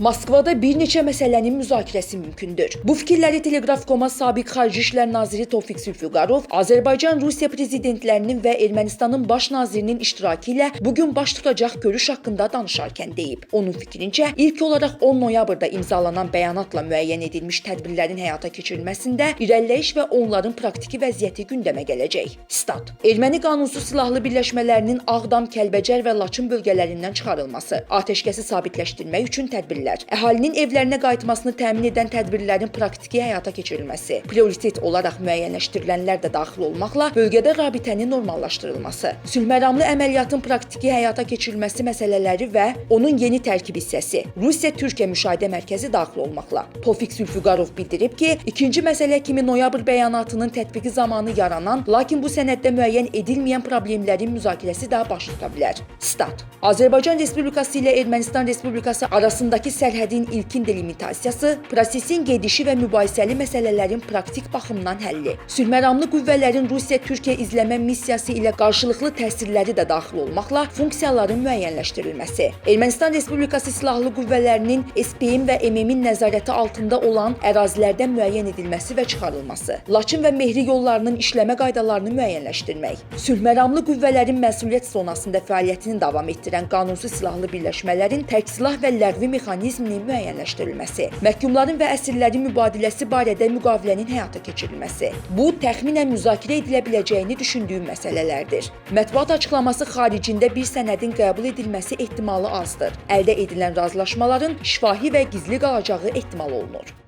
Moskvada bir neçə məsələnin müzakirəsi mümkündür. Bu fikirləri Telegraf.com-a sabiq Xarici İşlər naziri Tofiq Zülfüqarov, Azərbaycan Rusiya prezidentlərinin və Ermənistanın baş nazirinin iştirakı ilə bu gün baş tutacaq görüş haqqında danışarkən deyib. Onun fikrincə, ilk olaraq 10 noyabrda imzalanan bəyanatla müəyyən edilmiş tədbirlərin həyata keçirilməsində irəliləyiş və onların praktiki vəziyyəti gündəmə gələcək. Stat. Erməni qanunsuz silahlı birləşmələrinin Ağdam, Kəlbəcər və Laçın bölgələrindən çıxarılması, atəşkəsi sabitləşdirmək üçün tədbirlər, əhalinin evlərinə qayıtmasını təmin edən tədbirlərin praktiki həyata keçirilməsi, prioritet olaraq müəyyənləşdirilənlər də daxil olmaqla bölgədə rabitənin normallaşdırılması, sülhməramlı əməliyyatın praktiki həyata keçirilməsi məsələləri və onun yeni tərkib hissəsi Rusiya-Türkiyə müşahidə mərkəzi daxil olmaqla. Tofiq Zülfüqarov bildirib ki, ikinci məsələ kimi noyabr bəyanatının tətbiqi zamanı yaranan, lakin bu sənəddə müəyyən edilməyən problemlərin müzakirəsi də baş tuta bilər. Stat. Azərbaycan Respublikası ilə Ermənistan Respublikası arasındakı sərhədin ilkin delimitasiyası, prosesin gedişi və mübahisəli məsələlərin praktik baxımdan həlli, sülhməramlı qüvvələrin Rusiya-Türkiyə izləmə missiyası ilə qarşılıqlı təsirləri də daxil olmaqla funksiyaların müəyyənləşdirilməsi, Ermənistan Respublikası silahlı qüvvələrinin SPM və MM-in nəzarəti altında olan ərazilərdə müəyyən edilməsi və çıxarılması, Laçın və Mehri yollarının işləmə qaydalarını müəyyənləşdirmək, sülhməramlı qüvvələrin məsuliyyət zonasında fəaliyyətini davam etdirən qanunsuz silahlı birləşmələrin tərk silah və ləğvi mexanizminin müəyyənləşdirilməsi, məhkumların və əsirlərin mübadiləsi barədə müqavilənin həyata keçirilməsi. Bu təxminən müzakirə edilə biləcəyini düşündüyüm məsələlərdir. Mətbuat açıqlaması xaricində bir sənədin qəbul edilməsi ehtimalı azdır. Əldə edilən razılaşmaların şifahi və gizli qalacağı ehtimal olunur.